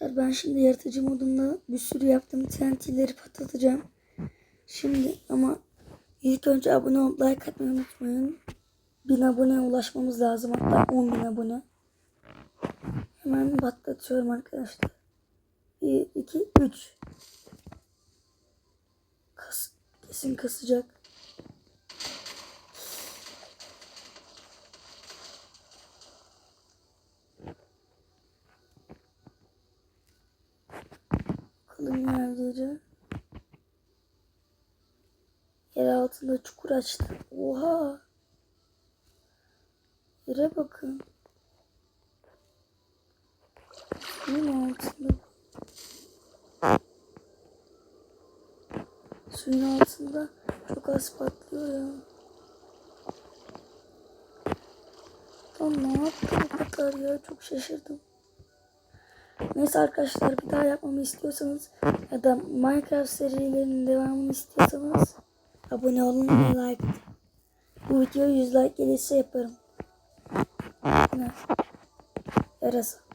Ben şimdi yaratıcı modumda bir sürü yaptığım TNT'leri patlatacağım. Şimdi ama ilk önce abone olup like atmayı unutmayın. 1000 aboneye ulaşmamız lazım. Hatta 10 bin abone. Hemen patlatıyorum arkadaşlar. 1, 2, 3. Kas, kesin kasacak. Bakalım yerleri. Yer altında çukur açtı. Oha. Yere bakın. Suyun altında. Suyun altında çok az patlıyor ya. Tam ne yaptı bu kadar ya çok şaşırdım. Neyse arkadaşlar bir daha yapmamı istiyorsanız ya da Minecraft serilerinin devamını istiyorsanız abone olun ve like. Bu video 100 like gelirse yaparım. Ne? Yarasa.